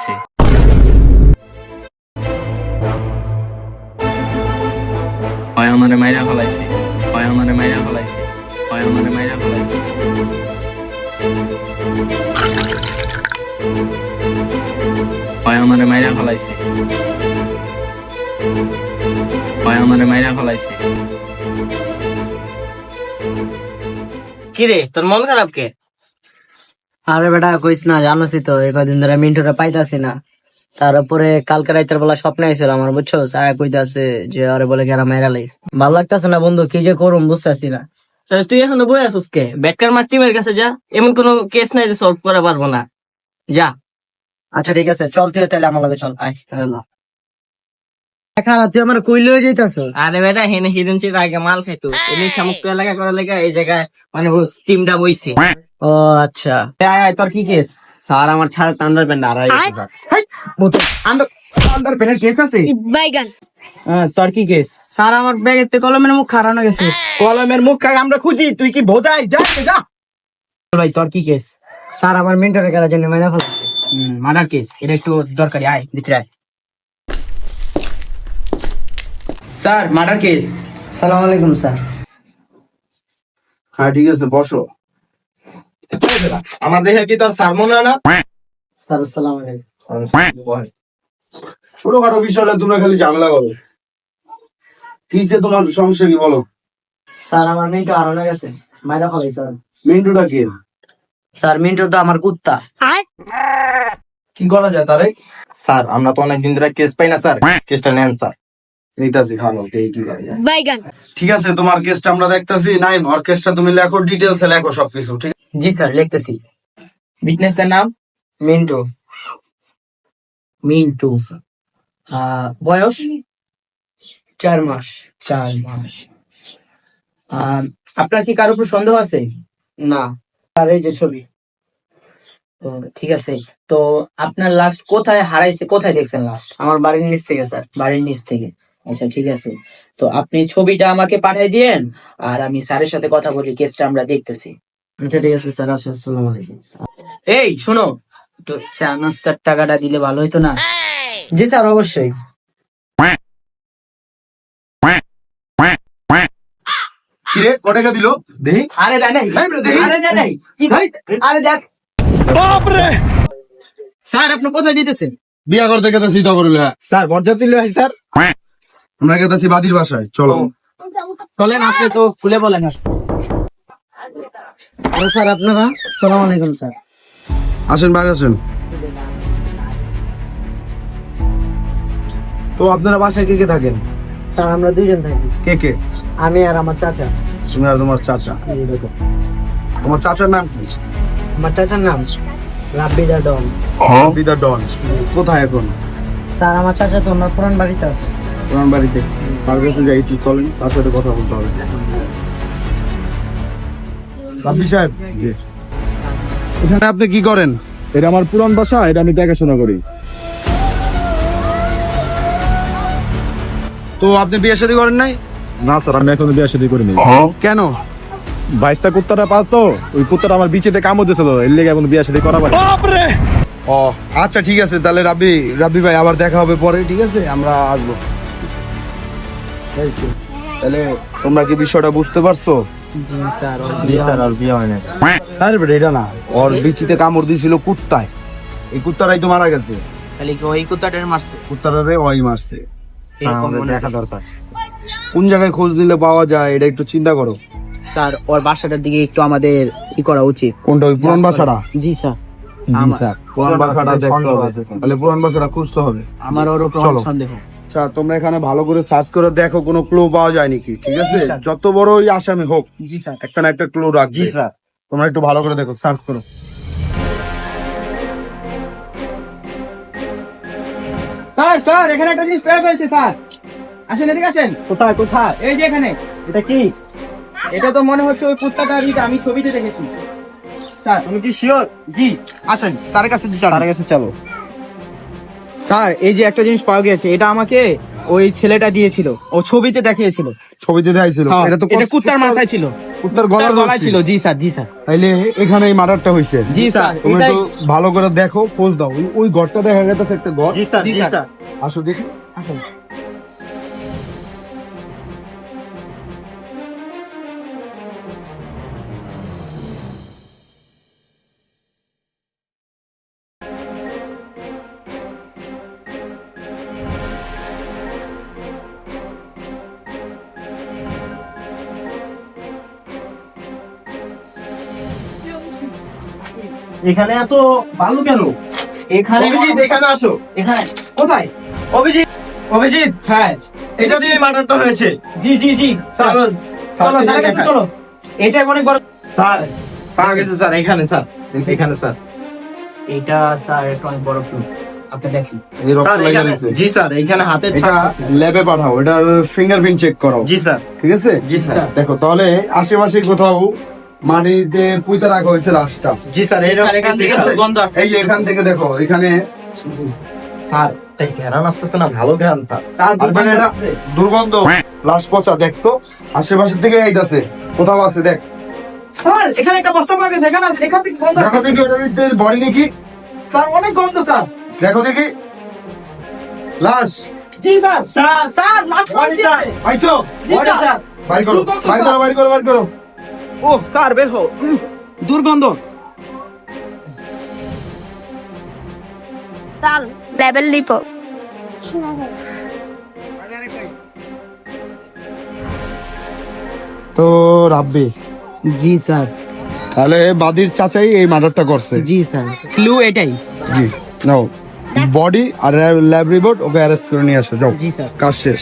ফলাইছে হয় আমারে মাইরা ফলাইছে, হয় আমারে মাইরা ফলাইছে, হয় আমারে মাইরা ফলাইছে। হয় আমারে মাইরা ফলাইছে। হয় আমারে মাইরা ফলাইছে। কিরে, তোর মন খারাপ কে? আরে বেটা কইস না জানোসই তো এই কদিন ধরে মিন্টুরে পাইতাছি না। তারপরে কালকে রাইতের বেলা স্বপ্নে আইছিল আমার বুঝছ সারা কইতাছে যে আরে বলে গেরা মেরা লাইস। ভালো লাগতাছে না বন্ধু কি যে করুম বুঝতাছি না। তাহলে তুই এখনও বই আসুস কে? বেটকার মার টিমের কাছে যা এমন কোনো কেস নাই যে সলভ করা পারব না। যা। আচ্ছা ঠিক আছে চল তুই তাহলে আমার লগে চল আয় খারাপ তুই আমার যাইতাছ আরে বেটা হেনে আগে মাল খাইতো। এমনি সামুক্ত এলাকা করার লেগে এই জায়গায় মানে টিমটা বইছে। ও আচ্ছা। আয় আয় তোর কি কেস স্যার আমার ছাড়া আন্ডার প্যান্ট আড়াই আন্ডার প্যান্টের কেস আছে? বাইগান। হ্যাঁ তোর কি কেস স্যার আমার ব্যাগের তে কলমের মুখ খারানো গেছে। কলমের মুখ খাই আমরা খুঁজি। তুই কি বোধাই যা যা ভাই তোর কি কেস স্যার আমার মিন্টুরে গেলা জন্য মাইনা ফেলাছে মার্ডার কেস এটা একটু দরকারি। আয় দিতে আয়। Sir murder case. সালাম আলাইকুম স্যার। হ্যাঁ ঠিক আছে বসো। আমার দেখে কি তোর সার মনে হয় না? স্যার সালাম আলাইকুম। ছোটখাটো বিষয়টা তোমরা খালি ঝামেলা করো। কিসে তোমার সমস্যা কি বলো? স্যার আমার মিন্টু হারানো গেছে। মাইনা ফেলাই স্যার। মিন্টুটা কে? স্যার মিন্টু তো আমার কুত্তা। কি করা যায় তারে? স্যার আমরা তো অনেকদিন ধরে কেস পাই না স্যার। কেসটা নেন স্যার। নিতাছি ভালো এই কি করা বাইগান ঠিক আছে তোমার কেসটা আমরা দেখতাছি। নাই ওর কেসটা তুমি লেখো ডিটেলসে লেখো সবকিছু ঠিক জি স্যার লিখতেছি। বিটনেসের নাম? মিন্টু। মিন্টু। আহ, বয়স? চার মাস। চার মাস। আহ, আপনার কি কারোর উপর সন্দেহ আছে? না। আর এই যে ছবি। ঠিক আছে তো আপনার লাস্ট কোথায় হারাইছে কোথায় দেখছেন লাস্ট আমার বাড়ির নিচ থেকে স্যার বাড়ির নিচ থেকে। আচ্ছা ঠিক আছে। তো আপনি ছবিটা আমাকে পাঠিয়ে দিয়েন আর আমি স্যারের সাথে কথা বলি কেসটা আমরা দেখতেছি। আচ্ছা ঠিক আছে স্যার আসসালাম আলাইকুম। এই শোনো তো চা নাস্তার টাকাটা দিলে ভালো হইতো না? জি স্যার অবশ্যই। কিরে ক টাকা দিল? দেখি। আরে দেয় নাই আরে দেয় নাই কি ভাই আরে দেখ। স্যার আপনি কোথায় দিতেছেন বিয়া করতে গেছে স্যার বরযাত্রী লই স্যার। আমরা গেতাছি বাদির বাসায় চলো। চলেন আপনি তো খুলে বলেন স্যার আপনারা? সালাম আলাইকুম স্যার। আসেন বাইরে আসেন। তো আপনারা বাসায় কে কে থাকেন? স্যার আমরা দুইজন থাকি। কে কে? আমি আর আমার চাচা। তুমি আর তোমার চাচা। তোমার চাচার নাম কি? আমার চাচার নাম রাব্বিদা ডন। বিদা ডন। কোথায় এখন? স্যার আমার চাচা তো আমার পুরান বাড়িতে আছে। তোমার বাড়িতে। তার কাছে যাই একটু চলেন তার সাথে কথা বলতে হবে। রাব্বি সাহেব এখানে আপনি কি করেন? এটা আমার পুরান বাসা এটা আমি দেখাশোনা করি। তো আপনি বিয়ে শাদী করেন নাই? না স্যার আমি এখনও বিয়ে শাদী করিনি। কেন? বাইশটা কুত্তাটা পালতো ওই কুত্তাটা আমার বিচেতে কামড় দিয়েছিল এর লেগে এখন বিয়ে শাদী করা পারি। ও আচ্ছা ঠিক আছে তাহলে রাব্বি রাব্বি ভাই আবার দেখা হবে পরে ঠিক আছে? আমরা আসব। তাহলে তোমরা কি বিষয়টা বুঝতে পারছ? জি স্যার স্যার আর বিয়ে হয় না আরে বেটা এটা না। ওর বিচিতে কামড় দিয়েছিল কুত্তায়। এই কুত্তারাই তো মারা গেছে। তাহলে কি ওই কুত্তাটার মারছে? কুত্তারারে ওই মারছে। এরকম আমাদের দেখা দরকার। কোন জায়গায় খোঁজ নিলে পাওয়া যায় এটা একটু চিন্তা করো। স্যার ওর বাসাটার দিকে একটু আমাদের ই করা উচিত। কোনটা ওই পুরান বাসাটা? জি স্যার। আমার- পুরান বাসাটা দেখতে হবে। তাহলে পুরান বাসাটা খুঁজতে হবে। আমার ওর সন্দেহ। আচ্ছা তোমরা এখানে ভালো করে সার্চ করে দেখো কোনো ক্লু পাওয়া যায় নাকি? ঠিক আছে? যত বড় ওই আসামি হোক জি স্যার। একটা না একটা ক্লু রাখবে। জি স্যার। তোমরা একটু ভালো করে দেখো সার্চ করো। স্যার স্যার এখানে একটা জিনিস পেয়ে ফেলছে স্যার। আসেন এদিকে আসেন। কোথায় কোথায়? এই যে এখানে। এটা কি? এটা তো মনে হচ্ছে ওই কুত্তাটার ইটা আমি ছবিতে দেখেছি। স্যার। তুমি কি শিওর জি। আসেন স্যারের কাছে চলো। তার কাছে চলো। স্যার এই যে একটা জিনিস পাওয়া গেছে এটা আমাকে ওই ছেলেটা দিয়েছিল। ও ছবিতে দেখিয়েছিল। ছবিতে দেখাইছিল? হ্যাঁ, এটা তো এটা কুত্তার মাথায় ছিল। কুত্তার গলার গলা ছিল। জি স্যার জি স্যার। তাইলে এখানে এই মার্ডারটা হয়েছে জি স্যার তুমি এটাই- একটু ভালো করে দেখো খোঁজ দাও। ওই- ওই ঘরটা দেখা গেছে একটা ঘর জি স্যার জি। স্যার। আসো দেখি। আসো এখানে এত ভালো কেন? এখানে অভিজিৎ এখানে আসো। এখানে কোথায়? অভিজিৎ অভিজিৎ। হ্যাঁ। এটা দিয়ে মার্ডারটা হয়েছে। জি জি জি। স্যার চলো স্যারের কাছে চলো। এটা অনেক বড় স্যার পাওয়া গেছে স্যার এখানে স্যার। এখানে স্যার। এটা স্যার এটা অনেক বড় ক্লু আপনি দেখেন। স্যার। জি স্যার এখানে হাতে ল্যাবে পাঠাও এটার ফিঙ্গারপ্রিন্ট চেক করো জি স্যার। ঠিক আছে? জি স্যার। দেখো তাহলে আশেপাশে কোথাও মাটিতে পুঁতে রাখা হয়েছে লাশটা। জি স্যার এই এখান থেকে গন্ধ আসছে। এই যে এখান থেকে দেখো এখানে স্যার ঘেরান আসতেছে না ভালো ঘেরান স্যার। স্যার আর মানে দুর্গন্ধ লাশ পচা দেখতো আশেপাশে থেকে আইতাছে কোথাও আছে দেখ। স্যার এখানে একটা বস্তা পাওয়া গেছে এখানে আছে এখান থেকে দেখো দেখি ওটার বডি নাকি? স্যার অনেক গন্ধ স্যার। দেখো দেখি। লাশ। জি স্যার। Sir sir sir. বাইর করো বাইর করো বাইর করো বাইর করো। ও স্যার বের হো দুর্গন্ধ। তাল লেভেল লিপো। তো রাব্বি। জি স্যার। তাহলে বাদির চাচাই এই মার্ডারটা করছে। জি স্যার। ক্লু এটাই। জি নাও। বডি আর ল্যাব রিপোর্ট ওকে অ্যারেস্ট করে নিয়ে আসো যাও। জি স্যার। কাজ শেষ।